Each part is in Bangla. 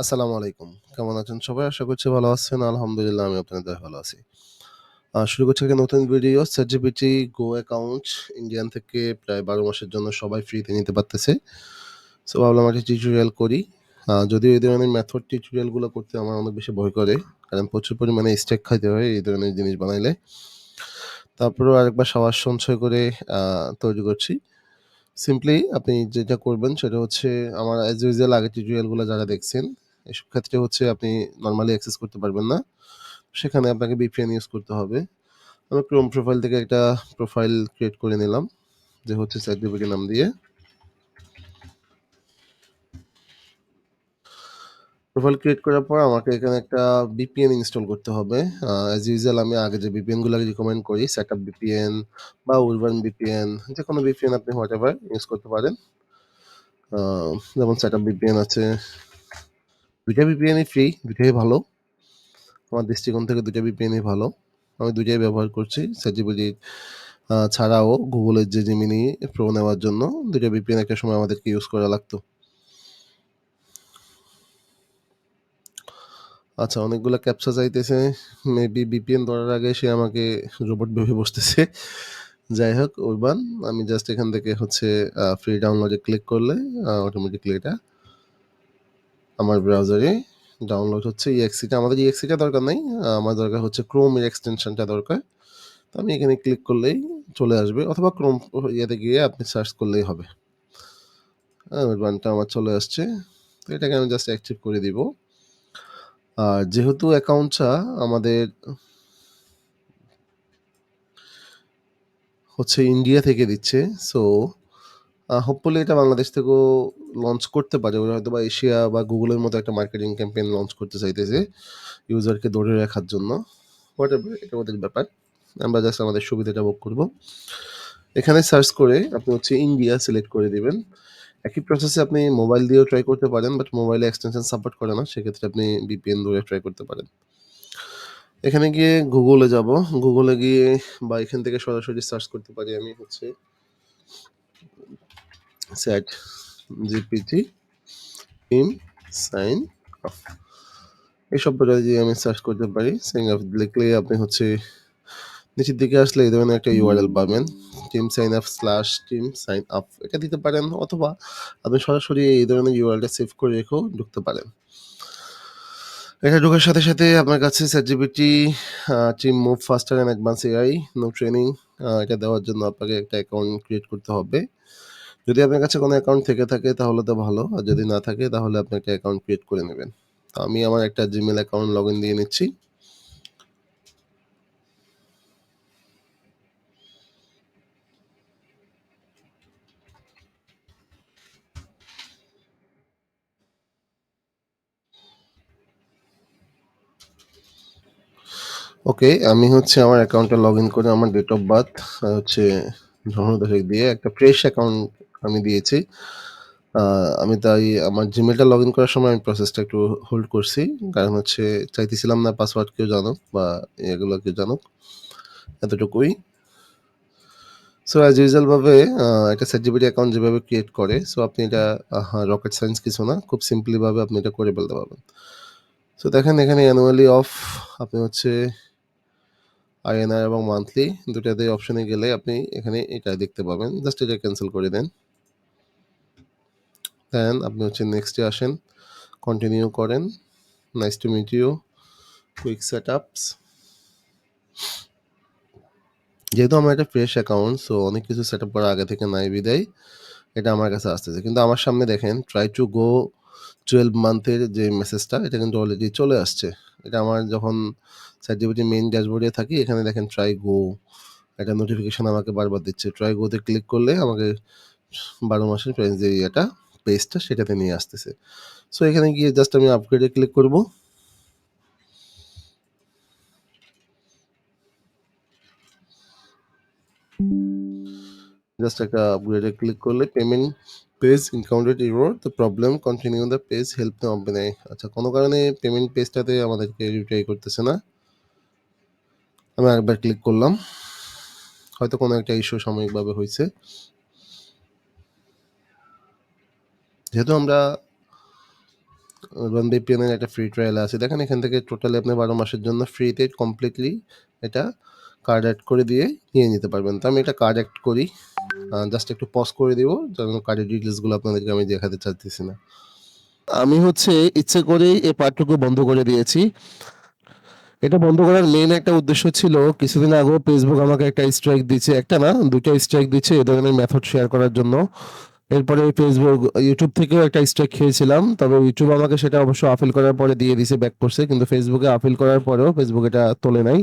আসসালামু আলাইকুম। কেমন আছেন সবাই? আশা করছি ভালো আছেন। আলহামদুলিল্লাহ আমি আপনাদের ভালো আছি। শুরু করছি একটা নতুন video. ChatGPT go account Indian থেকে প্রায় ১২ মাসের জন্য সবাই ফ্রিতে নিতে পারতেছে। সো ভাবলাম একটা টিউটোরিয়াল করি। আ যদিও এই ধরনের মেথড টিউটোরিয়ালগুলো করতে আমার অনেক বেশি ভয় করে। কারণ প্রচুর পরিমাণে স্টেক খাইতে হয় এই ধরনের জিনিস বানাইলে। তারপরেও আরেকবার সাহস সঞ্চয় করে তৈরি করছি। সিম্পলি আপনি যেটা করবেন সেটা হচ্ছে আমার অ্যাজ ইউজুয়াল আগের টিউটোরিয়ালগুলো যারা দেখছেন, এসব ক্ষেত্রে হচ্ছে আপনি নর্মালি অ্যাক্সেস করতে পারবেন না। সেখানে আপনাকে বিপিএন ইউজ করতে হবে। আমি Chrome প্রোফাইল থেকে একটা প্রোফাইল ক্রিয়েট করে নিলাম। যে হচ্ছে ChatGPT নাম দিয়ে। প্রোফাইল ক্রিয়েট করার পর আমাকে এখানে একটা বিপিএন ইনস্টল করতে হবে। অ্যাজ ইউজুয়াল আমি আগে যে VPN গুলা রিকমেন্ড করি সেট আপ বিপিএন বা উরবান বিপিএন যে কোনো বিপিএন আপনি হোয়াটএভার ইউজ করতে পারেন। যেমন সেটআপ বিপিএন আছে। ২ টা VPN ই ফ্রি, ২ টাই ভালো। আমার দৃষ্টিকোণ থেকে ২ টা VPN ই ভালো। আমি ২ টাই ব্যবহার করছি। আ ছাড়াও গুগলের যে জিমিনি Pro নেওয়ার জন্য ২ টা VPN একটা সময় আমাদেরকে ইউজ করা লাগতো। আচ্ছা অনেকগুলো ক্যাপচা চাইতেছে। মেবি বিপিএন ধরার আগে সে আমাকে রোবট ভেবে বসতেছে। যাই হোক Urban আমি জাস্ট এখান থেকে হচ্ছে ফ্রি ডাউনলোডে ক্লিক করলে আ অটোমেটিক্যালি এটা আমার ব্রাউজারে ডাউনলোড হচ্ছে exe টা আমাদের exe টা দরকার নাই। আমার দরকার হচ্ছে এর এক্সটেনশনটা দরকার। তো আমি এখানে ক্লিক করলেই চলে আসবে, অথবা ক্রোম ইয়েতে গিয়ে আপনি সার্চ করলেই হবে। আমার চলে আসছে। তো এটাকে আমি জাস্ট অ্যাকটিভ করে দিব। আর যেহেতু অ্যাকাউন্টটা আমাদের হচ্ছে ইন্ডিয়া থেকে দিচ্ছে। সো হোপফুলি এটা বাংলাদেশ থেকেও লঞ্চ করতে পারে। ওরা হয়তো বা এশিয়া বা গুগলের মতো একটা মার্কেটিং ক্যাম্পেইন লঞ্চ করতে চাইতেছে। ইউজারকে ধরে রাখার জন্য। হোয়াটএভার এটা ওদের ব্যাপার। আমরা জাস্ট আমাদের সুবিধাটা ভোগ করব। এখানে সার্চ করে আপনি হচ্ছে ইন্ডিয়া সিলেক্ট করে দিবেন। একই প্রসেসে আপনি মোবাইল দিয়েও ট্রাই করতে পারেন। বাট মোবাইলে এক্সটেনশন সাপোর্ট করে না। সেক্ষেত্রে আপনি বিপিএন ধরে ট্রাই করতে পারেন। এখানে গিয়ে গুগলে যাব। এ গিয়ে বা এখান থেকে সরাসরি সার্চ করতে পারি আমি হচ্ছে ChatGPT in sign off এই শব্দটা দিয়ে আমি সার্চ করতে পারি। সাইন অফ লিখলে আপনি হচ্ছে নিচের দিকে আসলে এই ধরনের একটা URL পাবেন। Team sign up slash team sign up এটা দিতে পারেন অথবা আপনি সরাসরি এই ধরনের URL টা সেভ করে রেখেও ঢুকতে পারেন। এটা ঢোকার সাথে, সাথে আপনার কাছে a team move faster and advance AI no training এটা দেওয়ার জন্য আপনাকে একটা অ্যাকাউন্ট ক্রিয়েট করতে হবে। যদি আপনার কাছে কোনো অ্যাকাউন্ট থেকে থাকে তাহলে তো ভালো। আর যদি না থাকে তাহলে আপনি একটা অ্যাকাউন্ট ক্রিয়েট করে নেবেন। তো আমি আমার একটা জিমেল অ্যাকাউন্ট লগইন দিয়ে নিচ্ছি। ওকে, আমি হচ্ছে আমার অ্যাকাউন্টটা লগইন করে আমার ডেট অফ বার্থ হচ্ছে তারিখ দিয়ে একটা ফ্রেশ অ্যাকাউন্ট আমি দিয়েছি। আমি তাই আমার Gmail টা লগইন করার সময় আমি প্রসেসটা একটু হোল্ড করছি। কারণ হচ্ছে চাইতেছিলাম না পাসওয়ার্ড কেউ জানুক বা এগুলো কেউ জানুক। এতটুকুই। সো অ্যাজ ইউজুয়াল ভাবে, আ, একটা ChatGPT অ্যাকাউন্ট যেভাবে ক্রিয়েট করে সো আপনি এটা রকেট সায়েন্স কিছু না। খুব সিম্পলি ভাবে আপনি এটা করে ফেলতে পারবেন। সো দেখেন এখানে অ্যানুয়ালি অফ আপনি হচ্ছে INR এবং মান্থলি ২ টাতেই অপশনে গেলে আপনি এখানে এটা দেখতে পাবেন। জাস্ট এটা ক্যান্সেল করে দেন। দেন আপনি হচ্ছে নেক্সট আসেন। কন্টিনিউ করেন। Nice to meet you. Quick setups যেহেতু আমার একটা ফ্রেশ অ্যাকাউন্ট সো অনেক কিছু সেট আপ করা আগে থেকে নাই বিধায় এটা আমার কাছে আসতেছে। কিন্তু আমার সামনে দেখেন ট্রাই টু গো 12 মান্থের যে মেসেজটা এটা কিন্তু অলরেডি চলে আসছে। এটা আমার যখন ChatGPT মেইন ড্যাশবোর্ডে থাকি, এখানে দেখেন ট্রাই গো একটা নোটিফিকেশান আমাকে বারবার দিচ্ছে। ট্রাই গোতে ক্লিক করলে আমাকে ১২ মাসের যে ইয়েটা পেজটা সেটাতে নিয়ে আসতেছে। সো এখানে গিয়ে জাস্ট আমি আপগ্রেডে ক্লিক করব। জাস্ট একটা আপগ্রেড ক্লিক করলে payment page encountered error the problem continue the page help মানে আচ্ছা কোনো কারণে পেমেন্ট পেজটাতে আমাদেরকে রিট্রাই করতেছে না। আমি আরেকবার ক্লিক করলাম। হয়তো কোনো একটা ইস্যু সাময়িকভাবে হয়েছে যেহেতু আমরা রন VPN একটা ফ্রি ট্রায়াল আছে। দেখেন এখান থেকে টোটালি আপনি 12 মাসের জন্য ফ্রিতে কমপ্লিটলি এটা কার্ড এড করে দিয়ে নিয়ে নিতে পারবেন। তো আমি এটা কার্ড এড করি। জাস্ট একটু পজ করে দিব। যেন কার্ডের ডিটেইলসগুলো আপনাদেরকে আমি দেখাতে চাইতেছি না। আমি হচ্ছে ইচ্ছে করেই এই পার্টটুকু বন্ধ করে দিয়েছি। এটা বন্ধ করার মেইন একটা উদ্দেশ্য ছিল কিছুদিন আগেও ফেসবুক আমাকে একটা স্ট্রাইক দিচ্ছে। একটা না ২ টা স্ট্রাইক দিচ্ছে এ ধরনের মেথড শেয়ার করার জন্য। এরপরে ফেসবুক ইউটিউব থেকেও একটা স্ট্রাইক খেয়েছিলাম। তবে ইউটিউব আমাকে সেটা অবশ্য আপিল করার পরে দিয়ে দিছে, ব্যাক করছে। কিন্তু ফেসবুকে আপিল করার পরেও ফেসবুক এটা তোলে নাই।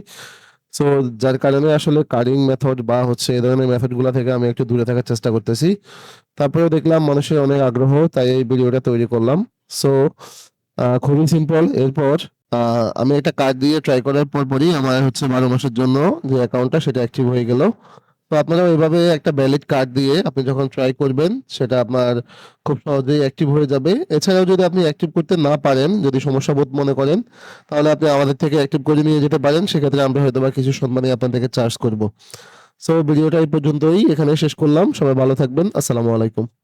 সো যার কারণে আসলে কারিং মেথড বা হচ্ছে এ ধরনের মেথডগুলো থেকে আমি একটু দূরে থাকার চেষ্টা করতেছি। তারপরেও দেখলাম মানুষের অনেক আগ্রহ, তাই এই ভিডিওটা তৈরি করলাম। সো খুবই সিম্পল। এরপর আমি একটা কার্ড দিয়ে ট্রাই করার পর পরই আমার হচ্ছে 12 মাসের জন্য যে অ্যাকাউন্টটা সেটা অ্যাক্টিভ হয়ে গেল। তো আপনারা ওইভাবে একটা ভ্যালিড কার্ড দিয়ে আপনি যখন ট্রাই করবেন সেটা আপনার খুব সহজেই অ্যাক্টিভ হয়ে যাবে। এছাড়াও যদি আপনি অ্যাক্টিভ করতে না পারেন, যদি সমস্যা বোধ মনে করেন, তাহলে আপনি আমাদের থেকে অ্যাক্টিভ করে নিয়ে যেতে পারেন। সেক্ষেত্রে আমরা হয়তো বা কিছু সম্মানে আপনাদেরকে চার্জ করব। সো ভিডিওটা এই পর্যন্তই এখানে শেষ করলাম। সবাই ভালো থাকবেন। আসসালামু আলাইকুম।